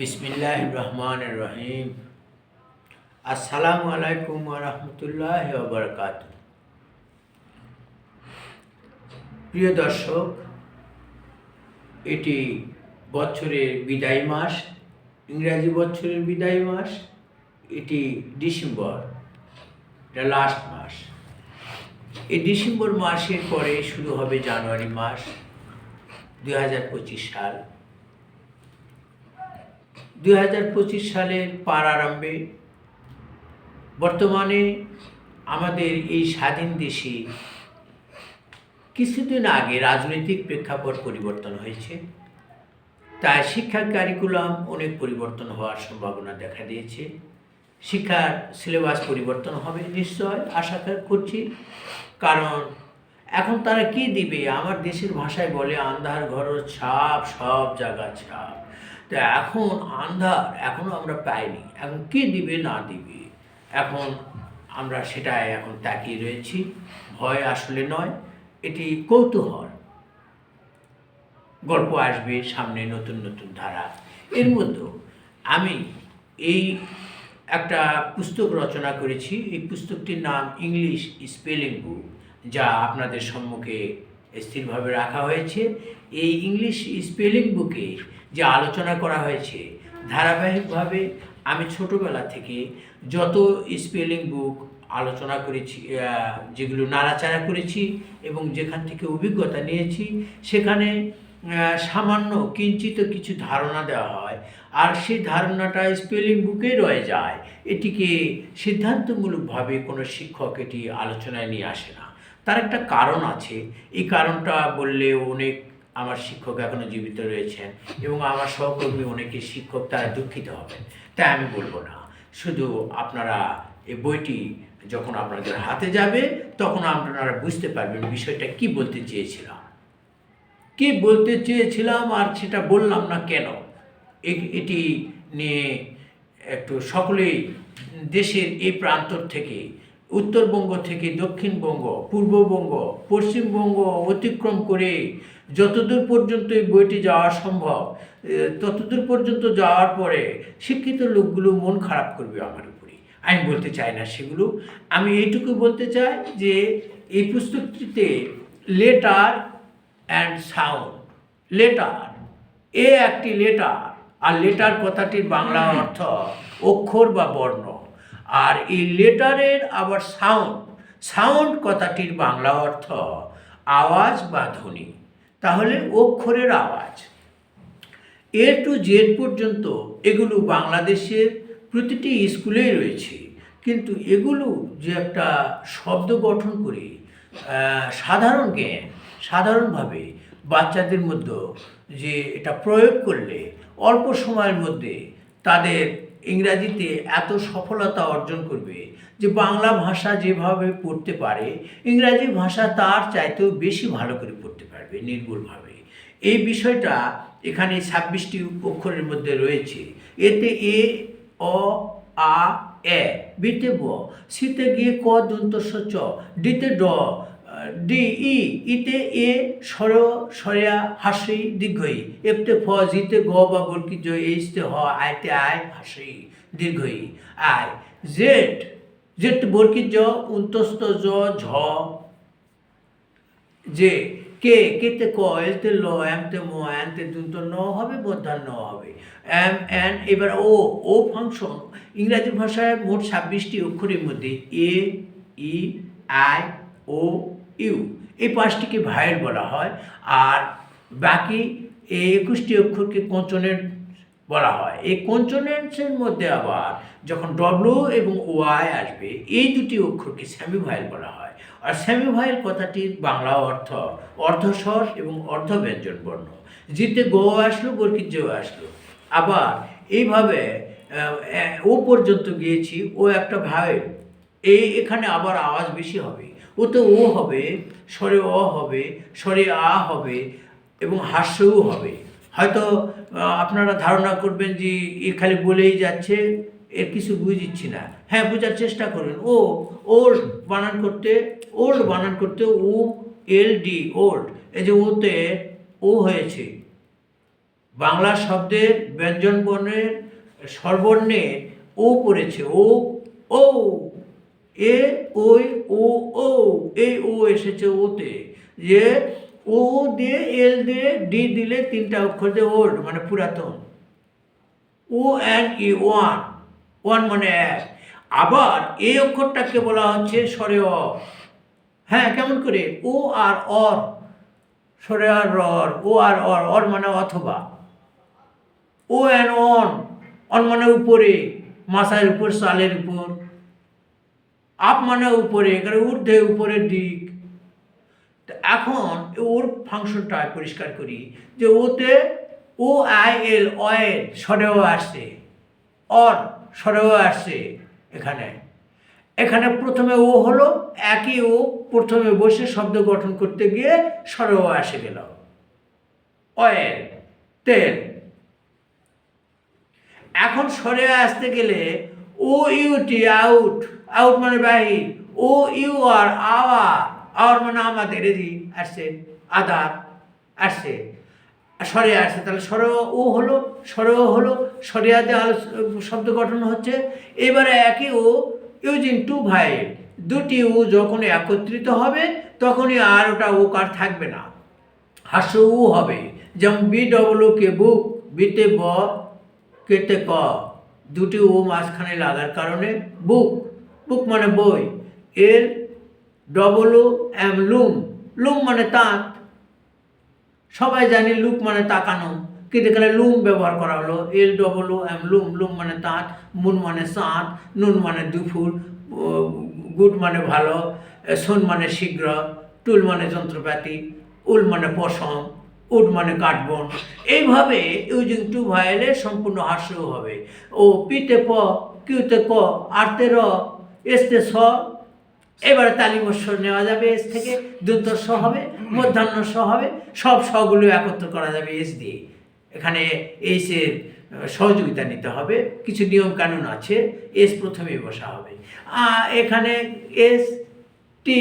বিসমিল্লাহ রহমান রহিম আসসালামু আলাইকুম রহমতুল্লাহ বরকাত প্রিয় দর্শক, এটি বছরের বিদায় মাস, ইংরাজি বছরের বিদায় মাস, এটি ডিসেম্বর, এটা লাস্ট মাস। এই ডিসেম্বর মাসের পরে শুরু হবে জানুয়ারি মাস, দুই হাজার পঁচিশ সাল। দুই হাজার পঁচিশ সালের পার আরম্ভে বর্তমানে আমাদের এই স্বাধীন দেশে কিছুদিন আগে রাজনৈতিক প্রেক্ষাপট পরিবর্তন হয়েছে। তাই শিক্ষার কারিকুলাম অনেক পরিবর্তন হওয়ার সম্ভাবনা দেখা দিয়েছে। শিক্ষার সিলেবাস পরিবর্তন হবে নিশ্চয়, আশা করছি। কারণ এখন তারা কি দিবে? আমার দেশের ভাষায় বলে, আন্ধার ঘর ছাপ, সব জায়গা ছাপ। তো এখন আন্ধার এখনও আমরা পাইনি। এখন কি দিবে, না দিবে? এখন আমরা সেটাই এখন তাকিয়ে রয়েছি। ভয় আসলে নয়, এটি কৌতূহল। গল্প আসবে সামনে নতুন নতুন ধারা। এর মধ্যেও আমি এই একটা পুস্তক রচনা করেছি। এই পুস্তকটির নাম ইংলিশ স্পেলিং বুক, যা আপনাদের সম্মুখে স্থিরভাবে রাখা হয়েছে। এই ইংলিশ স্পেলিং বুকে যে আলোচনা করা হয়েছে, ধারাবাহিকভাবে আমি ছোটবেলা থেকে যত স্পেলিং বুক আলোচনা করেছি যেগুলো নাড়াচাড়া করেছি এবং যেখান থেকে অভিজ্ঞতা নিয়েছি, সেখানে সামান্য কিঞ্চিত কিছু ধারণা দেওয়া হয়। আর সেই ধারণাটা স্পেলিং বুকে রয়ে যায়। এটিকে সিদ্ধান্তমূলকভাবে কোনো শিক্ষক এটি আলোচনায় নিয়ে আসে না। তার একটা কারণ আছে। এই কারণটা বললে অনেক আমার শিক্ষক এখনও জীবিত রয়েছেন এবং আমার সহকর্মী অনেকে শিক্ষক তারা দুঃখিত হবেন। তাই আমি বলব না। শুধু আপনারা এই বইটি যখন আপনাদের হাতে যাবে, তখন আপনারা বুঝতে পারবেন বিষয়টা কি বলতে চেয়েছিলাম। কি বলতে চেয়েছিলাম আর সেটা বললাম না কেন? এটি নিয়ে একটু সকলেই দেশের এই প্রান্তর থেকে, উত্তরবঙ্গ থেকে দক্ষিণবঙ্গ, পূর্ববঙ্গ, পশ্চিমবঙ্গ অতিক্রম করে যতদূর পর্যন্ত এই বইটি যাওয়া সম্ভব ততদূর পর্যন্ত যাওয়ার পরে শিক্ষিত লোকগুলো মন খারাপ করবে আমার উপরে আমি বলতে চাই না সেগুলো। আমি এইটুকু বলতে চাই যে এই পুস্তকটিতে লেটার অ্যান্ড সাউন্ড, লেটার, এ একটি লেটার, আর লেটার কথাটির বাংলা অর্থ অক্ষর বা বর্ণ, আর এই লেটারের আবার সাউন্ড সাউন্ড কথাটির বাংলা অর্থ আওয়াজ বা ধ্বনি। তাহলে অক্ষরের আওয়াজ। এ টু জেড পর্যন্ত এগুলো বাংলাদেশের প্রতিটি স্কুলেই রয়েছে। কিন্তু এগুলো যে একটা শব্দ গঠন করে সাধারণ জ্ঞান, সাধারণভাবে বাচ্চাদের মধ্যে যে এটা প্রয়োগ করলে অল্প সময়ের মধ্যে তাদের ইংরাজিতে এত সফলতা অর্জন করবে যে বাংলা ভাষা যেভাবে পড়তে পারে, ইংরাজি ভাষা তার চাইতেও বেশি ভালো করে পড়তে পারবে নির্ভুলভাবে। এই বিষয়টা এখানে ছাব্বিশটি অক্ষরের মধ্যে রয়েছে। এতে এ, অ, আ, এ, বিতে ব, সিতে গিয়ে ক, দন্ত চ, ডিতে ড ডি, ই, ইতে এ সর সরেয়া হাসি, দীর্ঘই, এফতে ফ, জিতে গ, বা বলকি জ এইতে হ আয়তে আয়, হাসি, দীর্ঘই, আয়, জেড জেট বরকি জ উন্তস্ত জ, ঝ। যে কে কেতে ক এলতে ল এমতে ম এনতে দুন্ত ন হবে বোধান ন হবে। এম, এন, এবার ও ও ফাংশন ইংরাজি ভাষায় মোট ছাব্বিশটি অক্ষরের মধ্যে এ, ই, আই, ও, ইউ। এই পাঁচটিকে ভায়েল বলা হয়। আর বাকি এই একুশটি অক্ষরকে কঞ্চনের বলা হয়। এই কনসোনেন্টসের মধ্যে আবার যখন ডব্লু এবং ওয়াই আসবে, এই দুটি অক্ষরকে সেমিভাইল বলা হয়। আর সেমিভাইল কথাটির বাংলা অর্থ অর্ধস্বর এবং অর্ধব্যঞ্জন বর্ণ। জিতে গো আসলো, বর্কিত আসলো। আবার এইভাবে ও পর্যন্ত গিয়েছি, ও একটা ভাইল এই এখানে আবার আওয়াজ বেশি হবে। ও তো ও হবে, স্বরে অ হবে, স্বরে আ হবে এবং হাস্যও হবে। হয়তো আপনারা ধারণা করবেন যে এ খালি বলেই যাচ্ছে এর কিছু বুঝিচ্ছি না। হ্যাঁ বোঝার চেষ্টা করুন। ও ওল্ড বানান করতে ওল্ড বানান করতে ও এল ডি ওল্ড এই যে ওতে ও হয়েছে। বাংলা শব্দের ব্যঞ্জন বর্ণের স্বরবর্ণে ও পড়েছে। ও ও, এ, ওই, ও ও, এই, ও এসেছে ওতে। যে ও দিয়ে, এল দিয়ে, ডি দিলে তিনটা অক্ষর দিয়ে ওল্ড মানে পুরাতন। O N E one one মানে এক। আবার এই অক্ষরটাকে বলা হচ্ছে স্বরে অ। হ্যাঁ কেমন করে? ও আর অর, স্বরে আর রর, ও আর অর অর মানে অথবা। ও অ্যান অন অন মানে উপরে, মাথার উপর, সালের উপর। আপ মানে উপরে, এখানে ঊর্ধ্বে উপরের দিক। তো এখন ওর ফাংশনটা পরিষ্কার করি যে ওতে ও আই এল অয়েল সরেও আসছে। অর সরেও আসছে এখানে। এখানে প্রথমে ও হলো, একই ও প্রথমে বসে শব্দ গঠন করতে গিয়ে সরেও আসে গেল। অয়েল তেল। এখন সরে আসতে গেলে ও ইউটি আউট আউট মানে বাহির। O U R our our মানে আমাদের এদি আসছে, আদার আসছে। সরে আসছে, তাহলে সর ও হলো সর হলো, সরিয়াতে শব্দ গঠন হচ্ছে। এবারে একই ও ইউজিং টু ভাই, দুটি ও যখন একত্রিত হবে, তখনই আর ওটা ও কার থাকবে না। হাস্য উ হবে, যেমন বি ডব্লু কে বুক বিতে ব কেতে ক, দুটি ও মাঝখানে লাগার কারণে বুক বুক মানে বই। এর ডবলু এম লুম লুম মানে তাঁত সবাই জানি লুক মানে তাকানো। কিন্তু এখানে লুম ব্যবহার করা হলো? এল ডবলু এম লুম লুম মানে তাঁত মুন মানে সাঁত নুন মানে দুপুর গুড মানে ভালো সোন মানে শীঘ্র টুল মানে যন্ত্রপাতি, উল মানে পশম, উড মানে কাঠবন এইভাবে ইউজিং টু ভাইলে সম্পূর্ণ হাস্য হবে। ও পিতে প কিউতে ক আর্তে র এসতে স এবারে তালিমস্ব নেওয়া যাবে এস থেকে স হবে, মধ্যাহ্ন স হবে, সব সগুলো একত্র করা যাবে এস দিয়ে। এখানে এসের সহযোগিতা নিতে হবে, কিছু নিয়ম কানুন আছে, এস প্রথমেই বসা হবে। এখানে এস, টি,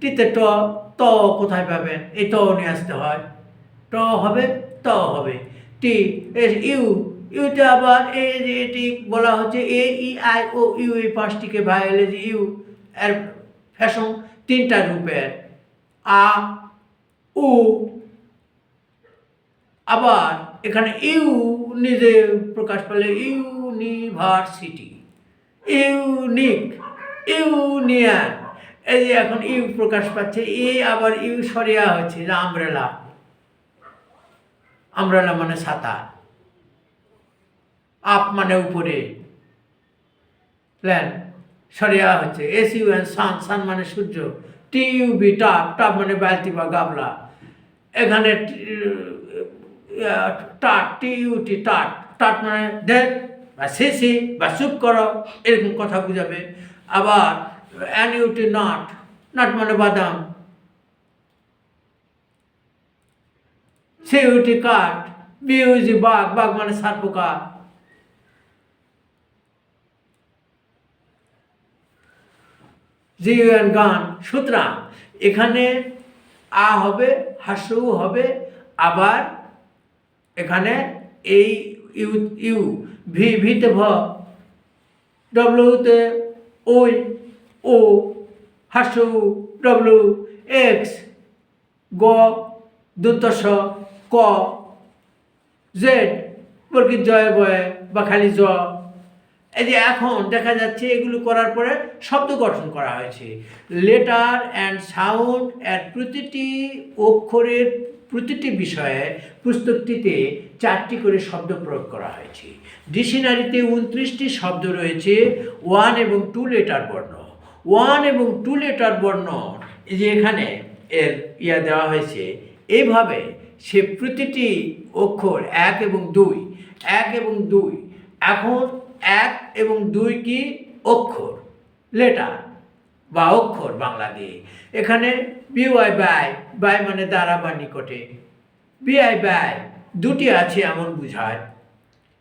টিতে ট, ত কোথায় পাবেন? এই ত নিয়ে আসতে হয়। ট হবে, ত হবে। টি, এস, ইউ ইউতে আবার এই যে এটি বলা হচ্ছে এ, ই, আই, ও, ইউ, এই পাঁচটিকে ভাইলেজ ইউ, এর ফ্যাশন তিনটা রূপের আ, উ, আবার এখানে ইউ নিজে প্রকাশ পেলে ইউনিভার্সিটি। Unique, union. এই যে এখন ইউ প্রকাশ পাচ্ছে, এ আবার ইউ সরিয়া হচ্ছে যে আমব্রেলা আমব্রেলা মানে ছাতা আপ মানে উপরে। প্ল্যান সরিয়া হচ্ছে। S U N sun sun মানে সূর্য। টি ইউ বি টাপ টাপ মানে বালতি বা গাবলা এখানে টাট টি ইউ টি টাট টাট। মানে দেখ বা শেষে বা চুপ করো এরকম কথা বুঝাবে। আবার অ্যান ইউটি নাট। নাট মানে বাদাম। C U T cut. B U G bug. Bug মানে জিউএন গান, সুতরাং এখানে আ হবে, হাসু হবে, আবার এখানে এই ইউ ইউ, ভি, ভিতে ভ, ডব্লিউতে ওই ও, হাসু, ডব্লিউ, এক্স, গ দুন্তস ক, জেড বর্গির জয়, বয়, বা খালি জ এই যে এখন দেখা যাচ্ছে এগুলো করার পরে শব্দ গঠন করা হয়েছে। লেটার অ্যান্ড সাউন্ড এর প্রতিটি অক্ষরের প্রতিটি বিষয়ে পুস্তকটিতে চারটি করে শব্দ প্রয়োগ করা হয়েছে। ডিকশনারিতে উনত্রিশটি শব্দ রয়েছে ওয়ান এবং টু লেটার বর্ণ। ওয়ান এবং টু লেটার বর্ণ যে এখানে এর ইয়া দেওয়া হয়েছে এইভাবে সে প্রতিটি অক্ষর এক এবং দুই, এক এবং দুই। এখন এক এবং দুই কি? অক্ষর লেটার বা অক্ষর বাংলা দিয়ে। এখানে বিওয়াই বাই বাই মানে দ্বারা বা নিকটে। বিআই বাই দুটি আছে এমন বুঝায়।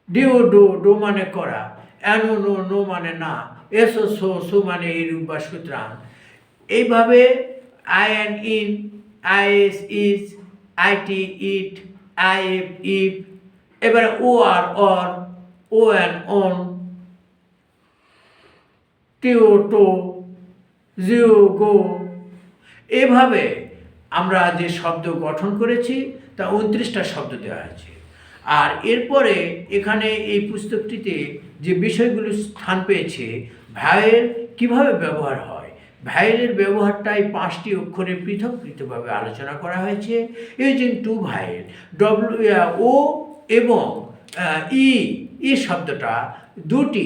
ডিও ডো ডো মানে করা। এনো নো নো মানে না। এসো সো সো মানে এইরূপ বা সুতরাং এইভাবে I N in I S is I T it I F if এবারে O R or O N on T O to G O গো এভাবে আমরা যে শব্দ গঠন করেছি, তা উনত্রিশটা শব্দ দেওয়া আছে আর এরপরে এখানে এই পুস্তকটিতে যে বিষয়গুলো স্থান পেয়েছে, ভাইয়ের কীভাবে ব্যবহার হয়, ভাইয়ের ব্যবহারটাই পাঁচটি অক্ষরে পৃথক পৃথকভাবে আলোচনা করা হয়েছে। ইউজিং টু ভাইয়ের, ডব্লিউ, ও এবং ই ই শব্দটা দুটি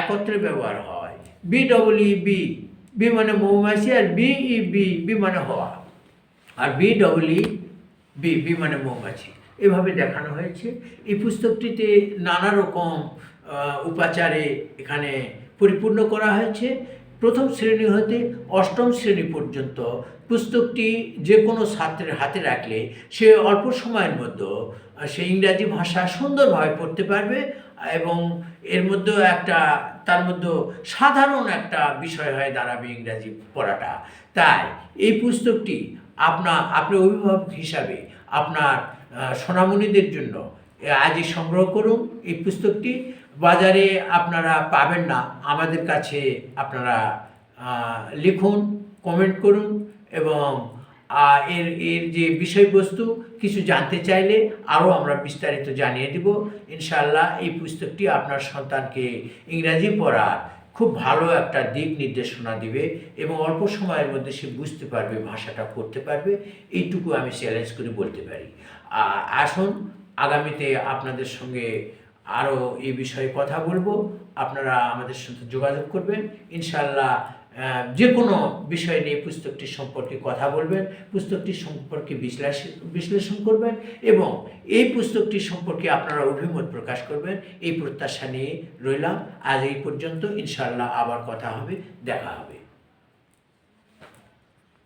একত্রে ব্যবহার হয়। B double E bee bee মানে মৌমাছি আর বি ই বি বি মানে হওয়া। আর B double E bee bee মানে মৌমাছি। এভাবে দেখানো হয়েছে। এই পুস্তকটিতে নানা রকম উপাচারে এখানে পরিপূর্ণ করা হয়েছে। প্রথম শ্রেণি হতে অষ্টম শ্রেণি পর্যন্ত পুস্তকটি যে কোনো ছাত্রের হাতে রাখলে সে অল্প সময়ের মধ্যে সে ইংরাজি ভাষা সুন্দরভাবে পড়তে পারবে এবং এর মধ্যেও একটা, তার মধ্যে সাধারণ একটা বিষয় হয়ে দাঁড়াবে ইংরাজি পড়াটা। তাই এই পুস্তকটি আপনার আপনি অভিভাবক হিসাবে আপনার সোনামণিদের জন্য আজই সংগ্রহ করুন এই পুস্তকটি। বাজারে আপনারা পাবেন না, আমাদের কাছে আপনারা লিখুন, কমেন্ট করুন। এবং এর এর যে বিষয়বস্তু, কিছু জানতে চাইলে আরও আমরা বিস্তারিত জানিয়ে দেব। ইনশাল্লাহ এই পুস্তকটি আপনার সন্তানকে ইংরাজি পড়ার খুব ভালো একটা দিক নির্দেশনা দিবে এবং অল্প সময়ের মধ্যে সে বুঝতে পারবে, ভাষাটা পড়তে পারবে। এইটুকু আমি চ্যালেঞ্জ করে বলতে পারি। আসুন, আগামীতে আপনাদের সঙ্গে আরও এই বিষয়ে কথা বলব। আপনারা আমাদের সাথে যোগাযোগ করবেন। ইনশাল্লাহ যে কোনো বিষয় নিয়ে পুস্তকটি সম্পর্কে কথা বলবেন, পুস্তকটি সম্পর্কে বিশ্লেষণ বিশ্লেষণ করবেন এবং এই পুস্তকটি সম্পর্কে আপনারা অভিমত প্রকাশ করবেন। এই প্রত্যাশা নিয়ে রইলাম। আজ এই পর্যন্ত। ইনশাল্লাহ আবার কথা হবে, দেখা হবে।